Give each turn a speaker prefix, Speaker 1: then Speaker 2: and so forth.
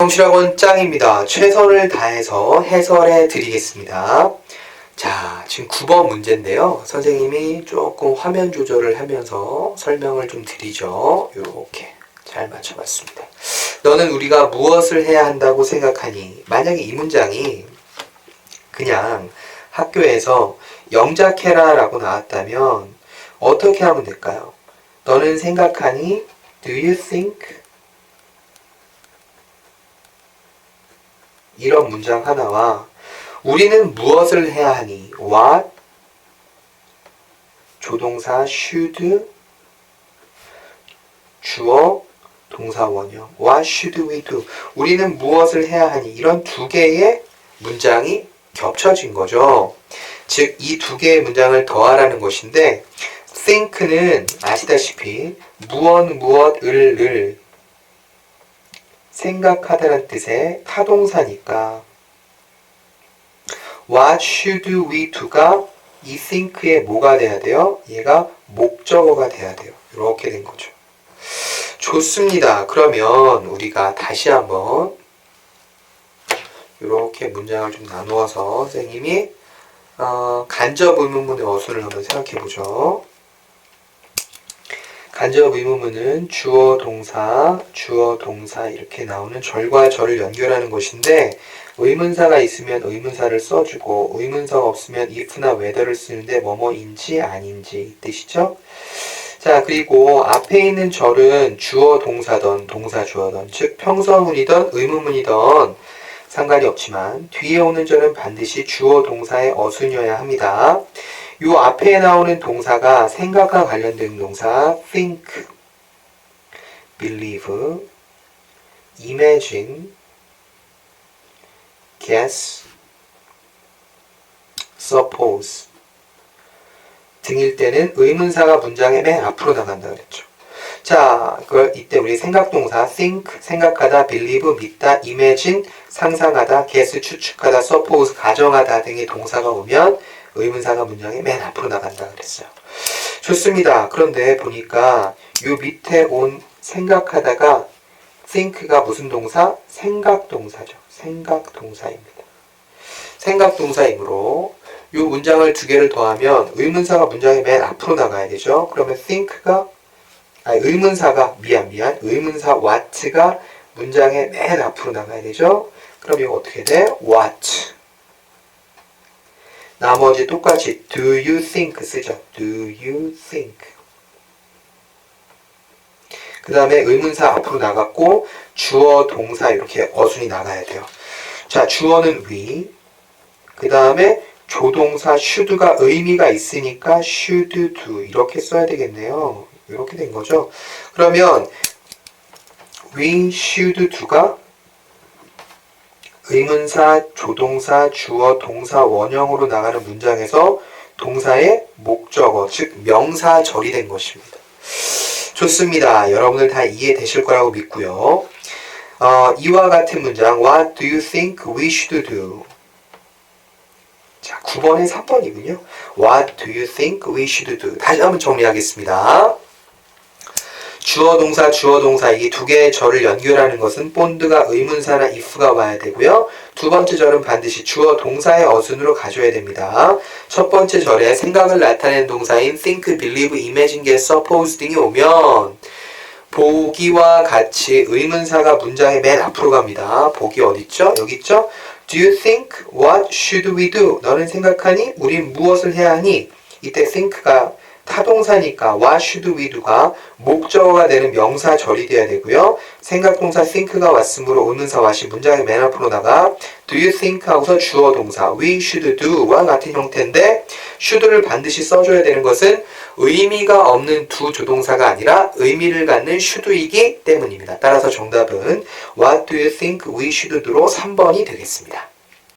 Speaker 1: 성실학원 짱입니다. 최선을 다해서 해설해 드리겠습니다. 자, 지금 9번 문제인데요. 선생님이 조금 화면 조절을 하면서 설명을 좀 드리죠. 이렇게 잘 맞춰봤습니다. 너는 우리가 무엇을 해야 한다고 생각하니? 만약에 이 문장이 그냥 학교에서 영작해라 라고 나왔다면 어떻게 하면 될까요? 너는 생각하니? Do you think? 이런 문장 하나와 우리는 무엇을 해야 하니? What? 조동사 should 주어 동사 원형 What should we do? 우리는 무엇을 해야 하니? 이런 두 개의 문장이 겹쳐진 거죠. 즉, 이 두 개의 문장을 더하라는 것인데 think는 아시다시피 무엇 무엇을 을 생각하다는 뜻의 타동사니까 What should we do가 이 think의 뭐가 돼야 돼요? 얘가 목적어가 돼야 돼요. 이렇게 된 거죠. 좋습니다. 그러면 우리가 다시 한번 이렇게 문장을 좀 나누어서 선생님이 어, 간접 의문문의 어순을 한번 생각해 보죠. 간접 의문문은 주어 동사, 주어 동사 이렇게 나오는 절과 절을 연결하는 것인데 의문사가 있으면 의문사를 써주고 의문사가 없으면 if나 whether를 쓰는데 뭐뭐인지 아닌지 이 뜻이죠. 자 그리고 앞에 있는 절은 주어 동사던 동사 주어던 즉 평서문이던 의문문이던 상관이 없지만 뒤에 오는 절은 반드시 주어 동사의 어순이어야 합니다. 요 앞에 나오는 동사가 생각과 관련된 동사 think, believe, imagine, guess, suppose 등일 때는 의문사가 문장의 맨 앞으로 나간다 그랬죠. 자, 그걸 이때 우리 생각동사 think 생각하다, believe 믿다, imagine 상상하다, guess 추측하다, suppose 가정하다 등의 동사가 오면 의문사가 문장의 맨 앞으로 나간다 그랬어요. 좋습니다. 그런데 보니까 요 밑에 온 생각하다가 think가 무슨 동사? 생각 동사죠. 생각 동사입니다. 생각 동사이므로 요 문장을 두 개를 더하면 의문사가 문장의 맨 앞으로 나가야 되죠. 그러면 think가 아니 의문사가 미안 미안 의문사 what가 문장의 맨 앞으로 나가야 되죠. 그럼 이거 어떻게 돼? what 나머지 똑같이 do you think 쓰죠. do you think 그 다음에 의문사 앞으로 나갔고 주어 동사 이렇게 어순이 나가야 돼요. 자 주어는 we 그 다음에 조동사 should가 의미가 있으니까 should do 이렇게 써야 되겠네요. 이렇게 된 거죠. 그러면 we should do가 의문사, 조동사, 주어, 동사, 원형으로 나가는 문장에서 동사의 목적어, 즉 명사 절이 된 것입니다. 좋습니다. 여러분들 다 이해되실 거라고 믿고요. 어, 이와 같은 문장 What do you think we should do? 자, 9번에 3번이군요. What do you think we should do? 다시 한번 정리하겠습니다. 주어 동사 주어 동사 이 두 개의 절을 연결하는 것은 본드가 의문사나 if가 와야 되고요. 두 번째 절은 반드시 주어 동사의 어순으로 가져야 됩니다. 첫 번째 절에 생각을 나타내는 동사인 think, believe, imagine, guess, suppose 등이 오면 보기와 같이 의문사가 문장의 맨 앞으로 갑니다. 보기 어디 있죠? 여기 있죠? Do you think what should we do? 너는 생각하니? 우린 무엇을 해야 하니? 이때 think가 타동사니까 what should we do가 목적어가 되는 명사 절이 돼야 되고요. 생각동사 think가 왔으므로 의문사 what이 문장의 맨 앞으로 나가 do you think 하고서 주어 동사 we should do와 같은 형태인데 should를 반드시 써줘야 되는 것은 의미가 없는 두 조동사가 아니라 의미를 갖는 should이기 때문입니다. 따라서 정답은 what do you think we should do로 3번이 되겠습니다.